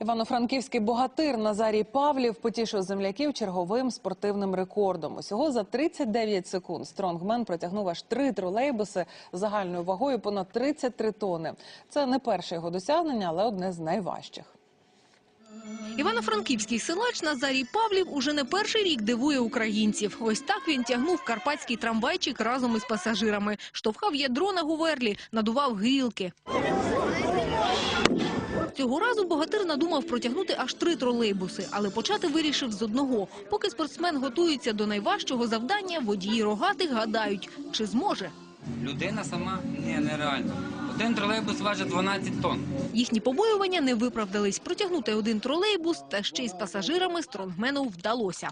Івано-Франківський богатир Назарій Павлів потішив земляків черговим спортивним рекордом. Усього за 39 секунд стронгмен протягнув аж три тролейбуси з загальною вагою понад 33 тони. Це не перше його досягнення, але одне з найважчих. Івано-Франківський силач Назарій Павлів уже не перший рік дивує українців. Ось так він тягнув карпатський трамвайчик разом із пасажирами, штовхав ядро на гуверлі, надував грілки. Цього разу богатир надумав протягнути аж три тролейбуси, але почати вирішив з одного. Поки спортсмен готується до найважчого завдання, водії рогатих гадають, чи зможе. Людина сама ні, нереально. Один тролейбус важить 12 тонн. Їхні побоювання не виправдались. Протягнути один тролейбус та ще й з пасажирами стронгмену вдалося.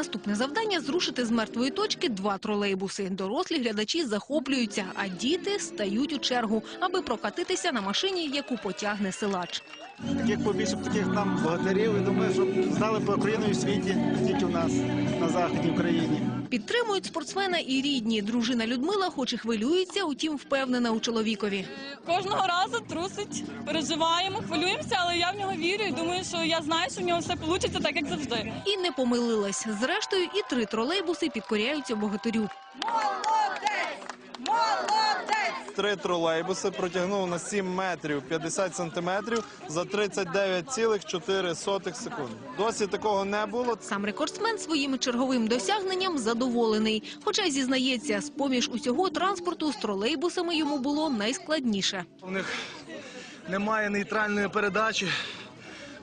Наступне завдання – зрушити з мертвої точки два тролейбуси. Дорослі глядачі захоплюються, а діти стають у чергу, аби прокатитися на машині, яку потягне силач. Таких побільше б таких там богатирів, і думаю, щоб знали про Україну і в світі, нас, на Західній Україні. Підтримують спортсмена і рідні. Дружина Людмила хоч і хвилюється, утім впевнена у чоловікові. Кожного разу трусить, переживаємо, хвилюємося, але я в нього вірю і думаю, що я знаю, що в нього все вийде так, як завжди. І не помилилась. Зрештою, і три тролейбуси підкоряються богатирю. Три тролейбуси протягнув на 7 метрів 50 сантиметрів за 39,4 секунд. Досі такого не було. Сам рекордсмен своїм черговим досягненням задоволений. Хоча зізнається, з поміж усього транспорту з тролейбусами йому було найскладніше. У них немає нейтральної передачі,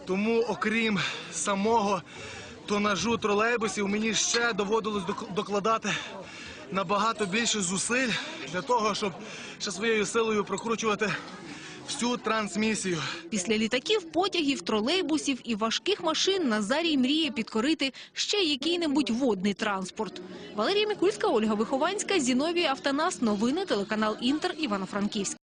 тому окрім самого тонажу тролейбусів, мені ще доводилось док- докладати набагато більше зусиль для того, щоб ще своєю силою прокручувати всю трансмісію. Після літаків, потягів, тролейбусів і важких машин Назарій мріє підкорити ще який-небудь водний транспорт. Валерія Мікульська, Ольга Вихованська, Зіновій Автонас. Новини телеканал Інтер Івано-Франківськ.